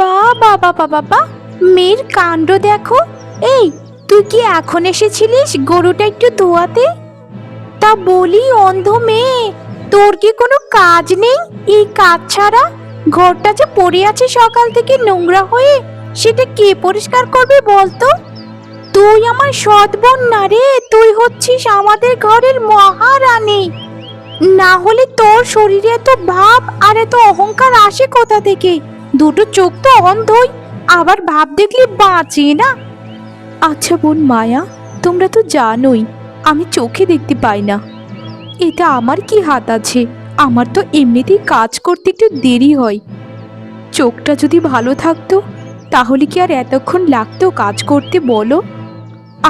বা বাবা বাবা বা মেয়ের কাণ্ড দেখো। এই, তুই কি এখন এসেছিলিস গরুটা একটু ধোয়াতে? তা বলি, অন্ধ মেয়ে, তোর কি কোনো কাজ নেই? এই কাজ ছাড়া ঘরটা যে পড়ে আছে সকাল থেকে নোংরা হয়ে, সেটা কে পরিষ্কার করবে বলতো? তুই আমার সৎ বোন না রে, তুই হচ্ছিস আমাদের ঘরের মহারানী। না হলে তোর শরীরে এত ভাব আর এত অহংকার আসে কোথা থেকে? দুটো চোখ তো অন্ধই, আবার ভাব দেখলে বাঁচে না। আচ্ছা বোন মায়া, তোমরা তো জানোই, আমি চোখে দেখতে পাই না। এটা আমার কি হাত আছে? আমার তো এমনিতেই কাজ করতে একটু দেরি হয়। চোখটা যদি ভালো থাকতো, তাহলে কি আর এতক্ষণ লাগতো কাজ করতে বলো?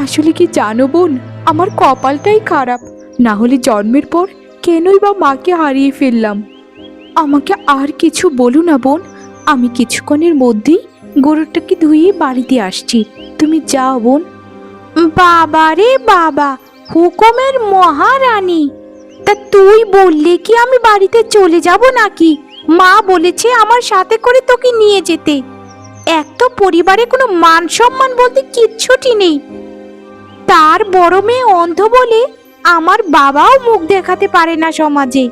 আসলে কি জানো বোন, আমার কপালটাই খারাপ, না হলে জন্মের পর কেনই বা মাকে হারিয়ে ফেললাম। আমাকে আর কিছু বলো না বোন আমি কিছুক্ষণের মধ্যেই গরুটাকে ধুয়ে বাড়িতে আসছি। তুমি যাও বোন। বাবা রে বাবা, হুকুমের মহারানী। তা তুই বললে কি আমি বাড়িতে চলে যাব নাকি? মা বলেছে আমার সাথে করে তোকে নিয়ে যেতে। এক তো পরিবারে কোনো মান সম্মান বলতে কিচ্ছুটি নেই। তার বড় মেয়ে অন্ধ বলে আমার বাবাও মুখ দেখাতে পারে না সমাজে।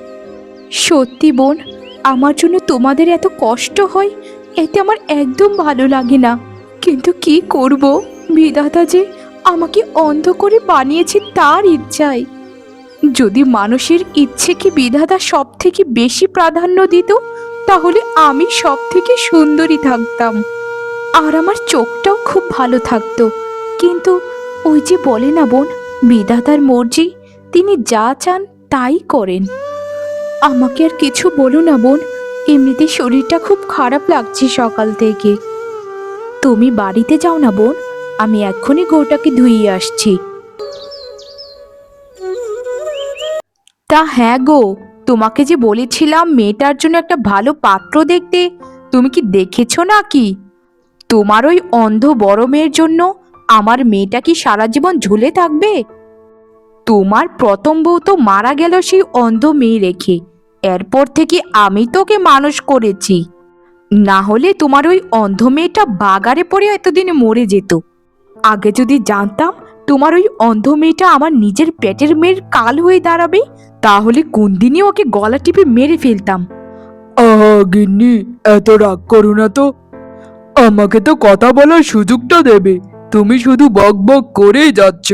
সত্যি বোন আমার জন্য তোমাদের এত কষ্ট হয়? এতে আমার একদম ভালো লাগে না। কিন্তু কি করব? বিধাতা যে আমাকে অন্ধ করে বানিয়েছে তার ইচ্ছায়। যদি মানুষের ইচ্ছেকে বিধাতা সব থেকে বেশি প্রাধান্য দিত, তাহলে আমি সব থেকে সুন্দরী থাকতাম। আর আমার চোখটাও খুব ভালো থাকতো। কিন্তু ওই যে বলে না বোন, বিধাতার মর্জি, তিনি যা চান তাই করেন। আমাকে আর কিছু বলো না বোন। এমনিতে শরীরটা খুব খারাপ লাগছে সকাল থেকে। তুমি বাড়িতে যাও না বোন, আমি এক্ষুনি গোটাকে ধুইয়ে আসছি। তা হ্যাঁ গো, তোমাকে যে বলেছিলাম মেয়েটার জন্য একটা ভালো পাত্র দেখতে, তুমি কি দেখেছ নাকি? তোমার ওই অন্ধ বড় মেয়ের জন্য আমার মেয়েটা কি সারা জীবন ঝুলে থাকবে? তোমার প্রথম বউ তো মারা গেল সেই অন্ধ মেয়ে রেখে। এরপর থেকে আমি তোকে মানুষ করেছি। না হলে তোমার ওই অন্ধ মেয়েটা বাগারে পড়ে এতদিনে মরে যেত। আগে যদি জানতাম তোমার ওই অন্ধ মেয়েটা আমার নিজের পেটের মেয়ের কাল হয়ে দাঁড়াবে, তাহলে কোন দিনই ওকে গলা টিপে মেরে ফেলতাম। গিন্নি, এত রাগ করো না তো। আমাকে তো কথা বলার সুযোগটা দেবে। তুমি শুধু বক বক করেই যাচ্ছ।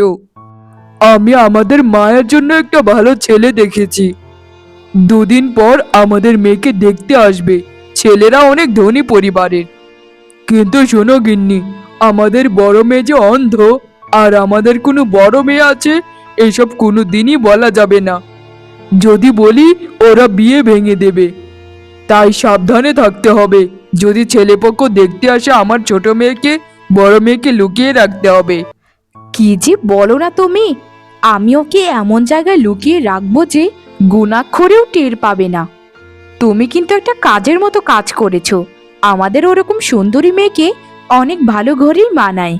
আমি আমাদের মায়ের জন্য একটা ভালো ছেলে দেখেছি। দুদিন পর আমাদের মেয়েকে দেখতে আসবে। ছেলেরা অনেক ধনী পরিবারের। কিন্তু শোনো গিন্নি, আমাদের বড় মেয়ে যে অন্ধ, আর আমাদের কোনো বড় মেয়ে আছে, এসব কোনো দিনই বলা যাবে না। যদি বলি, ওরা বিয়ে ভেঙে দেবে। তাই সাবধানে থাকতে হবে। যদি ছেলেপক্ষ দেখতে আসে আমার ছোট মেয়েকে, বড় মেয়েকে লুকিয়ে রাখতে হবে। কি যে বলো না তুমি? আমি ওকে এমন জায়গায় লুকিয়ে রাখব যে গুণাক্ষরেও টের পাবে না। তুমি কিন্তু একটা কাজের মতো কাজ করেছ। আমাদের ওরকম সুন্দরী মেয়েকে অনেক ভালো ঘরেই মানায়।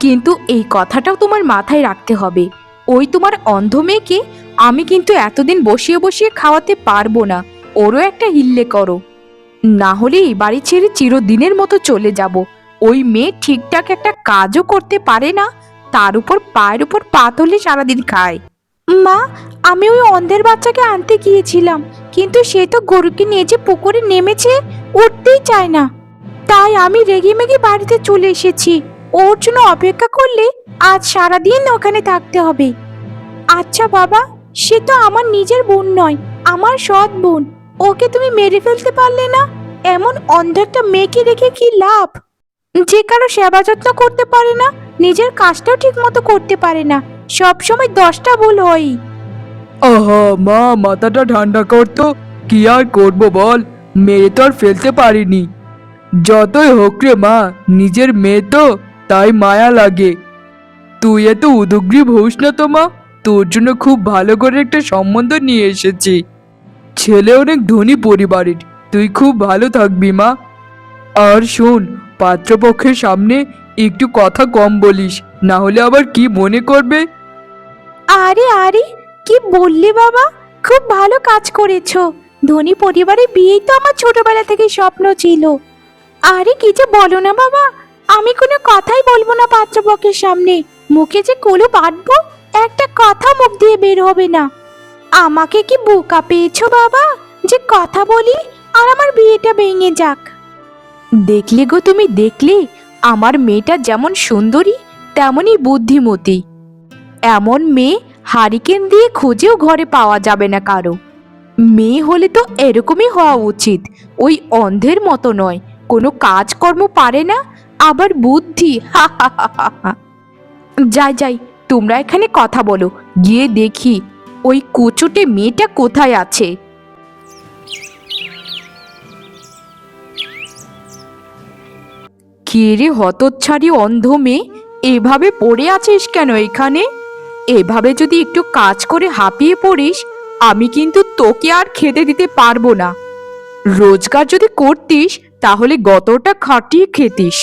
কিন্তু এই কথাটাও তোমার মাথায় রাখতে হবে। ওই তোমার অন্ধ মেয়েকে আমি কিন্তু এতদিন বসিয়ে বসিয়ে খাওয়াতে পারব না। ওরও একটা হিল্লে করো। না হলে এই বাড়ি ছেড়ে চিরদিনের মতো চলে যাব। ওই মেয়ে ঠিকঠাক একটা কাজও করতে পারে না তার উপর পায়ের উপর পা তুলে সারাদিন খায়। মা, আমি ওই অন্ধের বাচ্চাকে আনতে গিয়েছিলাম, কিন্তু সে তো গরুকে নিয়ে যে পুকুরে নেমেছে, উঠতেই চায় না। তাই আমি রেগে মেগে বাড়িতে চলে এসেছি। ওর জন্য অপেক্ষা করলে আজ সারাদিন ওখানে থাকতে হবে। আচ্ছা বাবা, সে তো আমার নিজের বোন নয়, আমার সৎ বোন। ওকে তুমি মেরে ফেলতে পারলে না? এমন অন্ধ একটা মেয়েকে রেখে কি লাভ? যে কারও সেবা যত্ন করতে পারে না? নিজের কাজটাও ঠিক মতো করতে পারে না। সব সময় দশটা ভুল হয় আহা, মা, মাথাটা ঠান্ডা করতো কি আর করব বল? মেয়ে তো আর ফেলতে পারিনি। যতই হোক রে মা, নিজের মেয়ে তো, তাই মায়া লাগে। তুই এত উদগ্রীব হোস না তো মা, তোর জন্য খুব ভালো করে একটা সম্বন্ধ নিয়ে এসেছি। ছেলে অনেক ধনী পরিবারের, তুই খুব ভালো থাকবি মা। আর শোন, পাত্রপক্ষের সামনে একটু কথা কম বলিস, না হলে আবার কি মনে করবে? আরে আরে, কি বললি বাবা? খুব ভালো কাজ করেছ। ধনী পরিবারে বিয়েই তো আমার ছোটবেলা থেকে স্বপ্ন ছিল। আরে, কি যে বলো না বাবা? আমি কোনো কথাই বলব না পাত্রপক্ষের সামনে। মুখে যে কলু বাঁধবো, একটা কথা মুখ দিয়ে বের হবে না। আমাকে কি বোকা পেয়েছ বাবা? যে কথা বলি আর আমার বিয়েটা ভেঙে যাক। দেখলে গো তুমি, দেখলে? আমার মেয়েটা যেমন সুন্দরী, তেমনই বুদ্ধিমতী। এমন মেয়ে হারিকেন দিয়ে খুঁজেও ঘরে পাওয়া যাবে না কারও। মেয়ে হলে তো এরকমই হওয়া উচিত, ওই অন্ধের মতো নয়। কোনো কাজকর্ম পারে না, আবার বুদ্ধি। যাই যাই, তোমরা এখানে কথা বলো, গিয়ে দেখি, ওই কুচুটে মেয়েটা কোথায় আছে? কে রে হতচ্ছাড়ি অন্ধ মেয়ে? এভাবে পড়ে আছিস কেন এখানে? এভাবে যদি একটু কাজ করে হাঁপিয়ে পড়িস, আমি কিন্তু তোকে আর খেতে দিতে পারব না। রোজগার যদি করতিস, তাহলে গতটা খাটিয়ে খেতিস।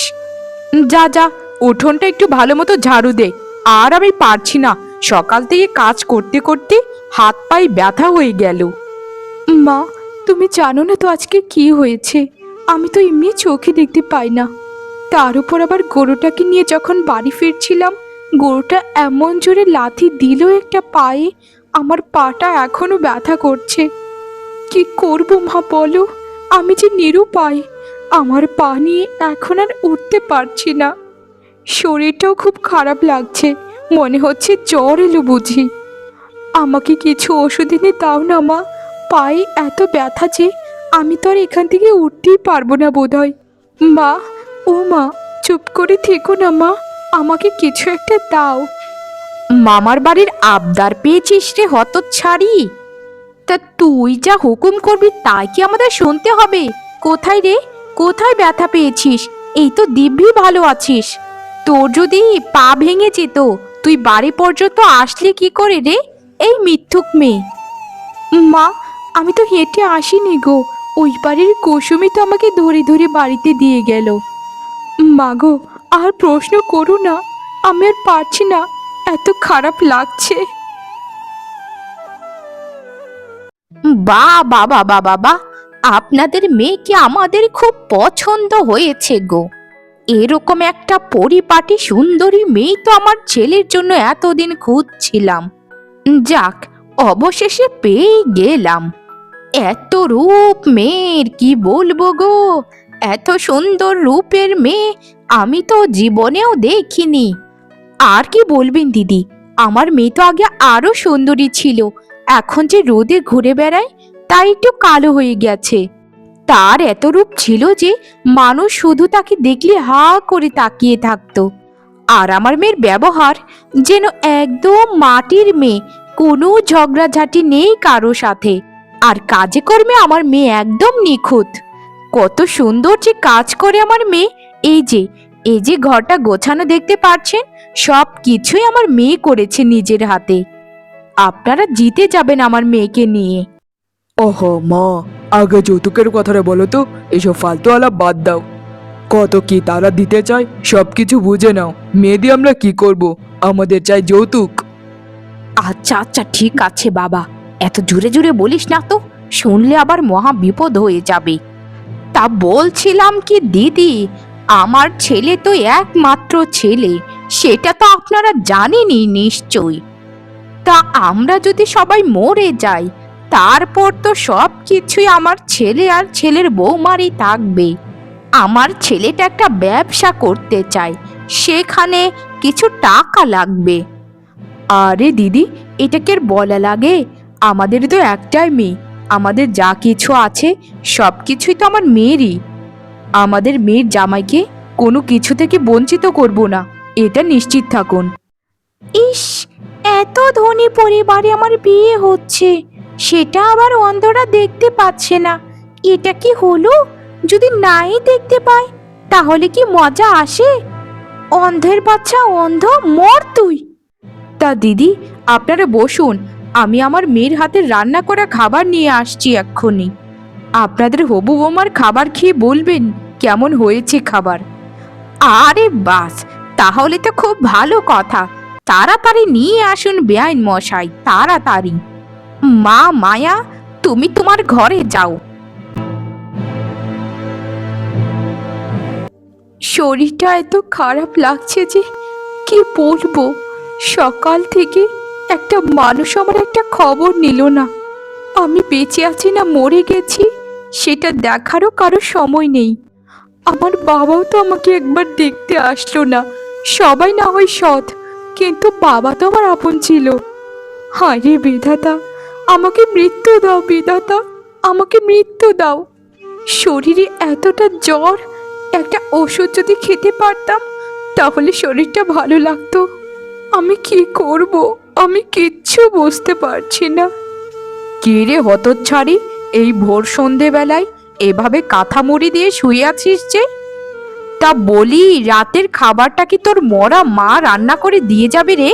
যা যা, উঠোনটা একটু ভালো মতো ঝাড়ু দে। আর আমি পারছি না। সকাল থেকে কাজ করতে করতে হাত পায়ে ব্যথা হয়ে গেল। মা, তুমি জানো না তো আজকে কি হয়েছে? আমি তো এমনি চোখে দেখতে পাই না। তার উপর আবার গরুটাকে নিয়ে যখন বাড়ি ফিরছিলাম, গরুটা এমন জোরে লাথি দিল একটা পায়ে, আমার পাটা এখনও ব্যথা করছে। কি করব মা বলো, আমি যে নিরুপায়, আমার পা নিয়ে এখন আর উঠতে পারছি না। শরীরটাও খুব খারাপ লাগছে, মনে হচ্ছে জ্বর এলো বুঝি। আমাকে কিছু ওষুধ এনে দাও না মা, পায়ে এত ব্যথা যে আমি তো আর এখান থেকে উঠতেই পারব না বোধহয়। মা ও মা চুপ করে থেকো না মা আমাকে কিছু একটা দাও। মামার বাড়ির আবদার পেয়েছিস রে হত ছাড়ি তা তুই যা হুকুম করবি তাই কি আমাদের শুনতে হবে? কোথায় রে? কোথায় ব্যথা পেয়েছিস? এই তো দিব্যি ভালো আছিস। তোর যদি পা ভেঙে যেত তুই বাড়ি পর্যন্ত আসলে কি করে রে? এই মিথ্যুক মেয়ে। মা আমি তো হেঁটে আসিনি গো। ওই বাড়ির কুসুমি তো আমাকে ধরে ধরে বাড়িতে দিয়ে গেল। মাগো আর প্রশ্ন করো না, আমি আর পারছি না, এত খারাপ লাগছে। বা বাবা বাবা বা আপনাদের মেয়েকে আমাদের খুব পছন্দ হয়েছে গো। এরকম একটা পরিপাটি সুন্দরী মেয়ে তো আমার ছেলের জন্য এতদিন খুঁজছিলাম। যাক, অবশেষে পেয়ে গেলাম। এত রূপ মেয়ের, কি বলব গো? এত সুন্দর রূপের মেয়ে আমি তো জীবনেও দেখিনি। আর কি বলবেন দিদি? আমার মেয়ে তো আগে আরও সুন্দরী ছিল। এখন যে রোদে ঘুরে বেড়ায় তাই একটু কালো হয়ে গেছে। তার এত রূপ ছিল যে মানুষ শুধু তাকে দেখলে হা করে তাকিয়ে থাকতো। আর আমার মেয়ের ব্যবহার যেন একদম মাটির মেয়ে, কোনো ঝগড়াঝাটি নেই কারও সাথে। আর কাজে কর্মে আমার মেয়ে একদম নিখুঁত। কত সুন্দর যে কাজ করে আমার মেয়ে। এই যে এই যে ঘরটা গোছানো দেখতে পাচ্ছেন সব কিছুই আমার মেয়ে করেছে নিজের হাতে। আপনারা জিতে যাবেন আমার মেয়েকে নিয়ে। ওহ মা আগে যৌতুকের কথাটা বলো তো এসব ফালতু আলাপ বাদ দাও। কত কি তারা দিতে চায় সব কিছু বুঝে নাও। মেয়ে দিয়ে আমরা কি করব? আমাদের চাই যৌতুক। আচ্ছা আচ্ছা ঠিক আছে বাবা। এত জোরে জোরে বলিস না তো শুনলে আবার মহা বিপদ হয়ে যাবে। তা বলছিলাম কি, দিদি? আমার ছেলে তো একমাত্র ছেলে, সেটা তো আপনারা জানেনই নিশ্চয়ই। তা আমরা যদি সবাই মরে যাই, তারপর তো সব কিছুই আমার ছেলে আর ছেলের বৌমারই থাকবে। আমার ছেলেটা একটা ব্যবসা করতে চায়, সেখানে কিছু টাকা লাগবে। আরে দিদি এটাকে বলা লাগে? আমাদের তো একটাই মেয়ে আমাদের যা কিছু আছে সব কিছুই তো আমার মেয়েরই। আমাদের মেয়ের জামাইকে কোনো কিছু থেকে বঞ্চিত করব না এটা নিশ্চিত থাকুন। ইস এত ধনী পরিবারে আমার বিয়ে হচ্ছে সেটা আবার অন্ধরা দেখতে পাচ্ছে না। এটা কি হলো? যদি নাই দেখতে পায় তাহলে কি মজা আসে? অন্ধের বাচ্চা অন্ধ মর তুই। তা দিদি আপনারা বসুন আমি আমার মেয়ের হাতে রান্না করা খাবার নিয়ে আসছি এক্ষুনি। আপনাদের হবু বোমার খাবার খেয়ে বলবেন কেমন হয়েছে খাবার। আরে বাস, তাহলে তো খুব ভালো কথা। তাড়াতাড়ি নিয়ে আসুন বেআইন মশাই, তাড়াতাড়ি। মা মায়া, তুমি তোমার ঘরে যাও। শরীরটা এত খারাপ লাগছে যে, কি বলব? সকাল থেকে একটা মানুষ আমার একটা খবর নিল না। আমি বেঁচে আছি না মরে গেছি, সেটা দেখারও কারও সময় নেই। আমার বাবাও তো আমাকে একবার দেখতে আসলো না। সবাই না হয় সৎ, কিন্তু বাবা তো আমার আপন ছিল। হায় রে বিধাতা, আমাকে মৃত্যু দাও বিধাতা, আমাকে মৃত্যু দাও। শরীরে এতটা জ্বর, একটা ওষুধ যদি খেতে পারতাম, তাহলে শরীরটা ভালো লাগতো। আমি কি করব? আমি কিচ্ছু বুঝতে পারছি না। কে রে হতচ্ছাড়ি, এই ভোর সন্ধেবেলায় এভাবে কাঁথা মুড়ি দিয়ে শুয়ে আছিস যে? তা বলি, রাতের খাবারটা কি তোর মরা মা রান্না করে দিয়ে যাবে রে?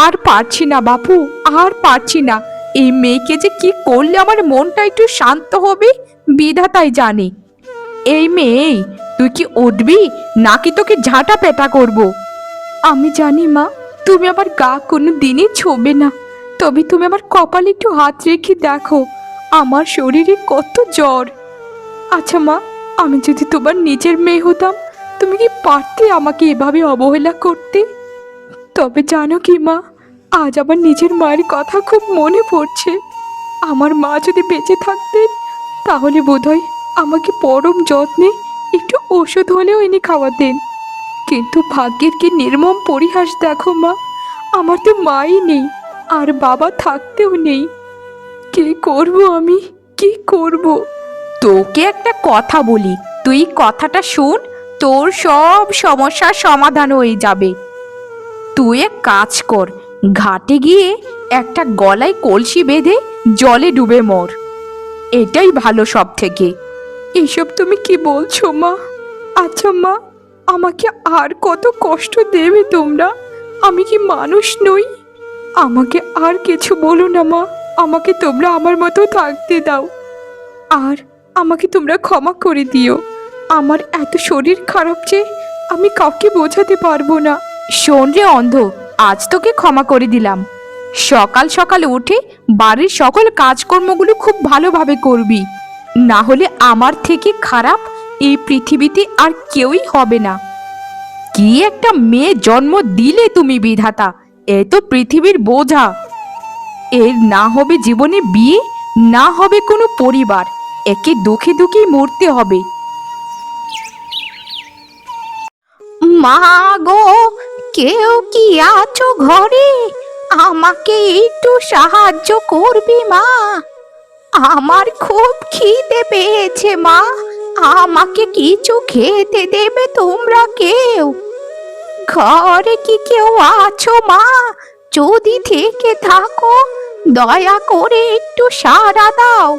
আর পারছি না বাপু, আর পারছি না। এই মেয়েকে যে কি করলে আমার মনটা একটু শান্ত হবে, বিধাতাই জানে। এই মেয়ে তুই কি উঠবি, নাকি তোকে ঝাঁটা পেটা করব? আমি জানি মা। তুমি আমার গা কোনো দিনই ছোবে না। তবে তুমি আমার কপালে একটু হাত রেখে দেখো, আমার শরীরে কত জ্বর। আচ্ছা মা, আমি যদি তোমার নিজের মেয়ে হতাম, তুমি কি পারতে আমাকে এভাবে অবহেলা করতে? তবে জানো কি মা, আজ আমার নিজের মায়ের কথা খুব মনে পড়ছে। আমার মা যদি বেঁচে থাকতেন, তাহলে বোধহয় আমাকে পরম যত্নে একটু ওষুধ হলেও এনে খাওয়াতেন। কিন্তু ভাগ্যের কি নির্মম পরিহাস দেখো মা? আমার তো মাই নেই আর বাবা থাকতেও নেই। কি করব আমি? কি করব? তোকে একটা কথা বলি তুই কথাটা শুন তোর সব সমস্যার সমাধান হয়ে যাবে। তুই এক কাজ কর ঘাটে গিয়ে একটা গলায় কলসি বেঁধে জলে ডুবে মর। এটাই ভালো সব থেকে এসব তুমি কি বলছো মা? আচ্ছা মা আমাকে আর কত কষ্ট দেবে তোমরা? আমি কি মানুষ নই? আমাকে আর কিছু বলো না, মা। আমাকে তোমরা আমার মতো থাকতে দাও। আর আমাকে তোমরা ক্ষমা করে দিও। আমার এত শরীর খারাপ যে আমি কাউকে বোঝাতে পারব না। শোন রে অন্ধ, আজ তোকে ক্ষমা করে দিলাম। সকাল সকাল উঠে বাড়ির সকল কাজকর্মগুলো খুব ভালোভাবে করবি। না হলে আমার থেকে খারাপ এই পৃথিবীতে আর কেউই হবে না। কি একটা মেয়ে জন্ম দিলে তুমি বিধাতা, এ তো পৃথিবীর বোঝা। এর না হবে জীবনে বিয়ে, না হবে কোনো পরিবার, একে দুঃখে দুঃখেই মরতে হবে। মা গো, কেউ কি আছো ঘরে? আমাকে একটু সাহায্য করবি মা? আমার খুব খিদে পেয়েছে মা। আমাকে কিছু খেতে দেবে তোমরা কেউ? ঘরে কি কেউ আছো মা? যদি থেকে থাকো, দয়া করে একটু সাড়া দাও।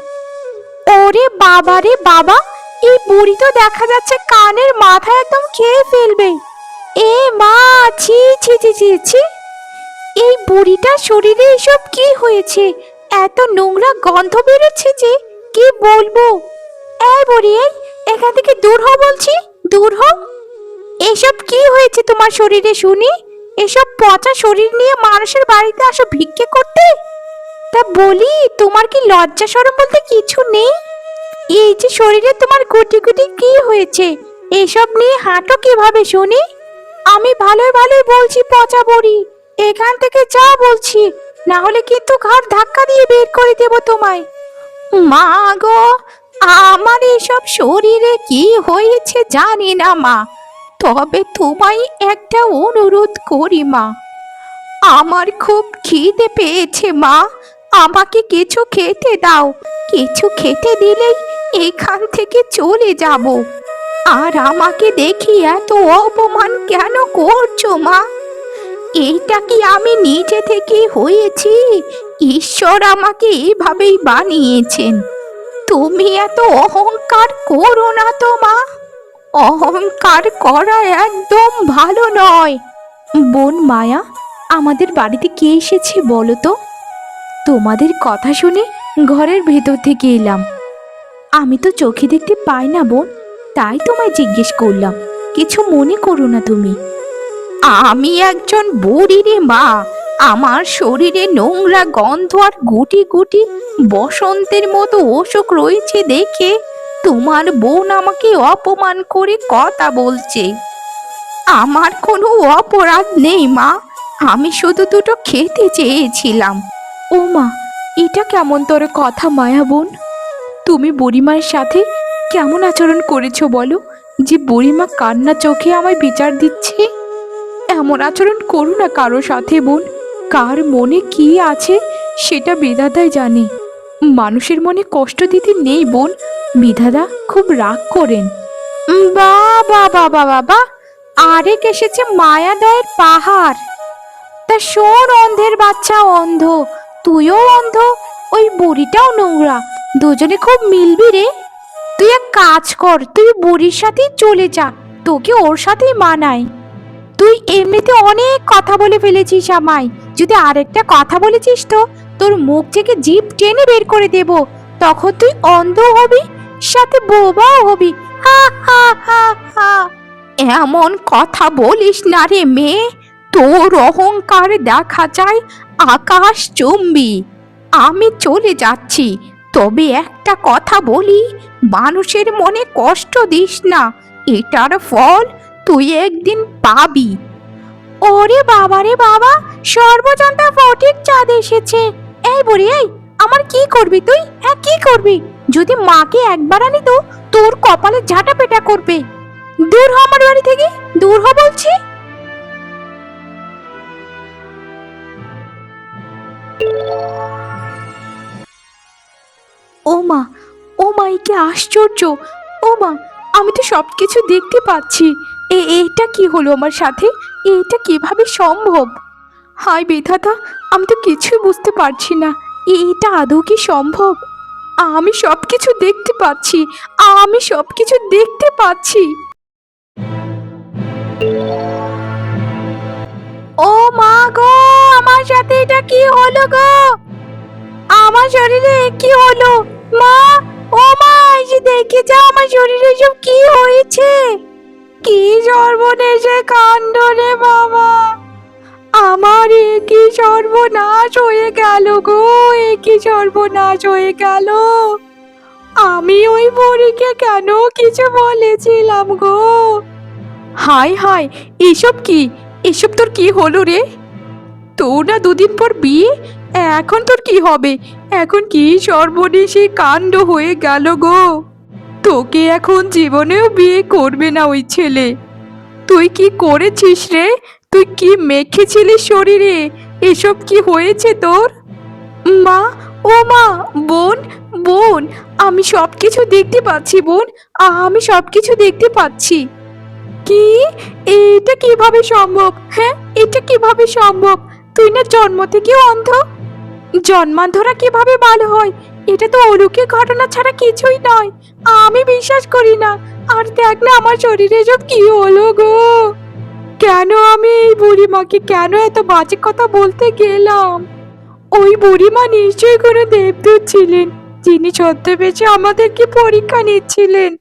ওরে বাবা রে বাবা, এই বুড়ি তো দেখা যাচ্ছে কানের মাথা একদম খেয়ে ফেলবে। এ মা, ছি ছি ছি ছি ছি। এই বুড়িটার শরীরে এসব কি হয়েছে? এত নোংরা গন্ধ বেরোচ্ছে যে, কি বলব? এই বুড়ি এখান থেকে দূর হ বলছি, দূর হ। এসব কি হয়েছে তোমার শরীরে শুনি? এসব পচা শরীর নিয়ে মানুষের বাড়িতে আসো ভিক্ষে করতে? তা বলি, তোমার কি লজ্জা সরম বলতে কিছু নেই? এই যে শরীরে তোমার গুটি গুটি কি হয়েছে, এসব নিয়ে হাঁটো কীভাবে শুনি? আমি ভালোই ভালোই বলছি পচা বড়ি, এখান থেকে যা বলছি না হলে কিন্তু ঘর ধাক্কা দিয়ে বের করে দেব তোমায়। মা গো আমার এসব শরীরে কি হয়েছে জানি না, মা। তবে তোমায় একটা অনুরোধ করি, মা। আমার খুব খিদে পেয়েছে, মা। আমাকে কিছু খেতে দাও। কিছু খেতে দিলেই এখান থেকে চলে যাব। আর আমাকে দেখি এত অপমান কেন করছ, মা? এইটা কি আমি নিজে থেকে হয়েছি? ঈশ্বর আমাকে এভাবেই বানিয়েছেন। তুমি এত অহংকার করো না তো, মা। অহংকার করা একদম ভালো নয়। বোন মায়া, আমাদের বাড়িতে কে এসেছে বলো তো? তোমাদের কথা শুনে ঘরের ভেতর থেকে এলাম। আমি তো চোখে দেখতে পাই না, বোন, তাই তোমায় জিজ্ঞেস করলাম। কিছু মনে করো না তুমি। আমি একজন বুড়ি রে, মা। আমার শরীরে নোংরা গন্ধ আর গুটি গুটি বসন্তের মতো অসুখ রয়েছে দেখে তোমার বোন আমাকে অপমান করে কথা বলছে। আমার কোনো অপরাধ নেই, মা। আমি শুধু দুটো খেতে চেয়েছিলাম। ও মা, এটা কেমন তোর কথা, মায়া বোন? তুমি বুড়িমার সাথে কেমন আচরণ করেছ বলো? যে বুড়িমা কান্না চোখে আমায় বিচার দিচ্ছে? এমন আচরণ করো না কারও সাথে বোন। কার মনে কি আছে, সেটা বিধাতাই জানে। মানুষের মনে কষ্ট দিতে নেই বোন। বিধাতা খুব রাগ করেন। বাবা বাবা বাবা আরেক এসেছে মায়াদয়ের পাহাড়। তা শোন, অন্ধের বাচ্চা অন্ধ। তুইও অন্ধ, ওই বুড়িটাও নোংরা। দুজনে খুব মিলবি রে। তুই এক কাজ কর, তুই বুড়ির সাথেই চলে যা, তোকে ওর সাথেই মানায় তুই এমনিতে অনেক কথা বলে ফেলেছিস আমায়। যদি আরেকটা কথা বলেছিস তো, তোর মুখ থেকে জিভ টেনে বের করে দেব। তখন তুই অন্ধ হবি, সাথে বোবাও হবি। হা হা হা এমন কথা বলিস না রে মেয়ে। তোর অহংকার দেখা যায় আকাশ চুম্বি। আমি চলে যাচ্ছি। তবে একটা কথা বলি, মানুষের মনে কষ্ট দিস না। এটার ফল তুই একদিন পাবি। ওরে বাবা রে বাবা, সর্বজনতা ফটিক চাঁদ এসেছে। এই বুড়ি, এই, আমার কি করবি তুই? হ্যাঁ কি করবি? যদি মাকে একবার আনি তো তোর কপালে ঝাঁটা পেটা করবে। দূর হ আমার বাড়ি থেকে, দূর হ বলছি। ও মা ও মা কি আশ্চর্য। ও মা, আমি তো সব কিছু দেখতে পাচ্ছি। এ এটা কি হলো আমার সাথে? এইটা কীভাবে সম্ভব? হাই বিধাতা, আমি তো কিছুই বুঝতে পারছি না। এইটা আদৌ কি সম্ভব? আমি সব কিছু দেখতে পাচ্ছি, আমি সব কিছু দেখতে পাচ্ছি। ও মা গো, আমার সাথে এটা কি হলো গো? আমার শরীরে কি হলো? মা, ও মা, এই দেখে যা আমার শরীরে সব কি হয়েছে? কি সর্বনেশে কাণ্ড রে বাবা? আমার এ কি সর্বনাশ হয়ে গেল গো এ কি সর্বনাশ হয়ে গেল। আমি ওই বুড়িকে কেন কিছু বলেছিলাম গো? হাই হাই এসব কি? এসব তোর কি হলো রে? তোর না দুদিন পর বিয়ে? এখন তোর কি হবে? এখন কি সর্বনেশে কাণ্ড হয়ে গেল গো? তোকে এখন জীবনেও বিয়ে করবে না ওই ছেলে। তুই কি করেছিস রে? তুই কি মেখেছিলিস শরীরে? এসব কি হয়েছে তোর? মা, ও মা, বোন বোন, আমি সব কিছু দেখতে পাচ্ছি বোন, আমি সব কিছু দেখতে পাচ্ছি। কি? এটা কীভাবে সম্ভব? হ্যাঁ এটা কীভাবে সম্ভব? তুই না জন্ম থেকে অন্ধ? জন্মান্ধরা কীভাবে ভালো হয়? এটা তো অলৌকিক ঘটনা ছাড়া কিছুই নয়। আমি বিশ্বাস করি না। আর দেখ না আমার শরীরে সব কি হলো গো। কেন আমি এই বুড়িমাকে কেন এত বাজে কথা বলতে গেলাম? ওই বুড়িমা নিশ্চয়ই কোনো দেবদূত ছিলেন, যিনি ছদ্মবেশে আমাদেরকে পরীক্ষা নিচ্ছিলেন।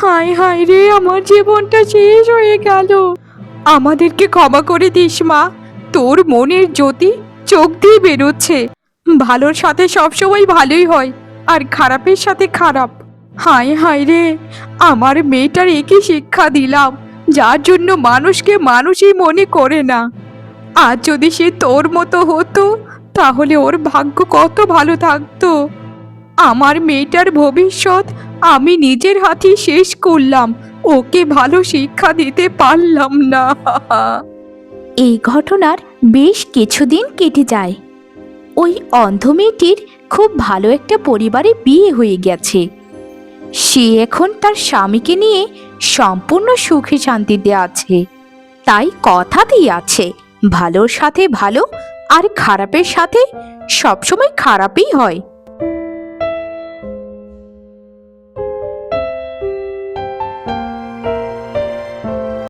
হায় হায় রে, আমার জীবনটা শেষ হয়ে গেল। আমাদেরকে ক্ষমা করে দিস মা। তোর মনের জ্যোতি চোখ দিয়ে বেরোচ্ছে। ভালোর সাথে সবসময় ভালোই হয়, আর খারাপের সাথে খারাপ। হায় হায় রে, আমার মেয়েটার একই শিক্ষা দিলাম, যার জন্য মানুষকে মানুষই মনে করে না। আর যদি সে তোর মতো হতো, তাহলে ওর ভাগ্য কত ভালো থাকতো। আমার মেয়েটার ভবিষ্যৎ আমি নিজের হাতেই শেষ করলাম, ওকে ভালো শিক্ষা দিতে পারলাম না। এই ঘটনার বেশ কিছুদিন কেটে যায়। ওই অন্ধ মেয়েটির খুব ভালো একটা পরিবারে বিয়ে হয়ে গেছে। সে এখন তার স্বামীকে নিয়ে সম্পূর্ণ সুখে শান্তিতে আছে। তাই কথাতেই আছে, ভালোর সাথে ভালো আর খারাপের সাথে সবসময় খারাপই হয়।